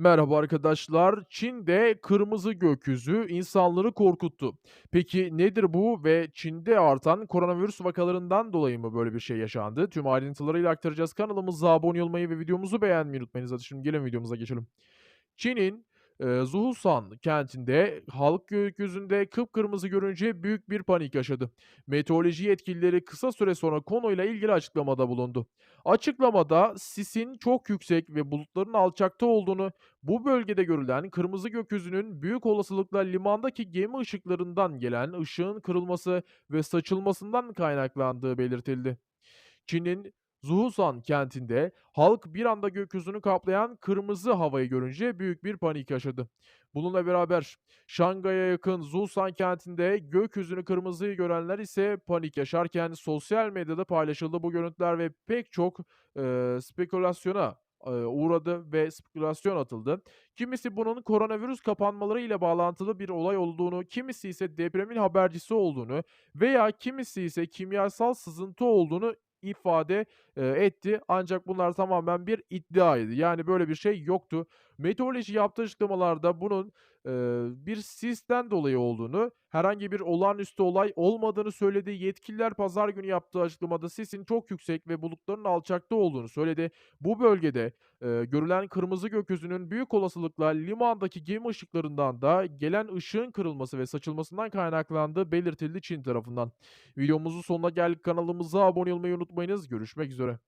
Merhaba arkadaşlar. Çin'de kırmızı gökyüzü insanları korkuttu. Peki nedir bu ve Çin'de artan koronavirüs vakalarından dolayı mı böyle bir şey yaşandı? Tüm ayrıntılarıyla aktaracağız. Kanalımıza abone olmayı ve videomuzu beğenmeyi unutmayınız. Hadi şimdi gelin videomuza geçelim. Çin'in, eee, Zuhusan kentinde halk gökyüzünde kıpkırmızı görünce büyük bir panik yaşadı. Meteoroloji yetkilileri kısa süre sonra konuyla ilgili açıklamada bulundu. Açıklamada sisin çok yüksek ve bulutların alçakta olduğunu, bu bölgede görülen kırmızı gökyüzünün büyük olasılıkla limandaki gemi ışıklarından gelen ışığın kırılması ve saçılmasından kaynaklandığı belirtildi. Çin'in Zuhusan kentinde halk bir anda gökyüzünü kaplayan kırmızı havayı görünce büyük bir panik yaşadı. Bununla beraber Şangay'a yakın Zuhusan kentinde gökyüzünü kırmızıyı görenler ise panik yaşarken sosyal medyada paylaşıldı bu görüntüler ve pek çok eee, spekülasyona uğradı ve spekülasyon atıldı. Kimisi bunun koronavirüs kapanmaları ile bağlantılı bir olay olduğunu, kimisi ise depremin habercisi olduğunu veya kimisi ise kimyasal sızıntı olduğunu ifade, eee, etti. Ancak bunlar tamamen bir iddiaydı. Yani böyle bir şey yoktu. Meteoroloji yaptığı açıklamalarda bunun, bir sisten dolayı olduğunu, herhangi bir olağanüstü olay olmadığını söyledi. Yetkililer pazar günü yaptığı açıklamada sisin çok yüksek ve bulutların alçakta olduğunu söyledi. Bu bölgede, eee, görülen kırmızı gökyüzünün büyük olasılıkla limandaki gemi ışıklarından da gelen ışığın kırılması ve saçılmasından kaynaklandığı belirtildi Çin tarafından. Videomuzun sonuna geldik. Kanalımıza abone olmayı unutmayınız. Görüşmek üzere.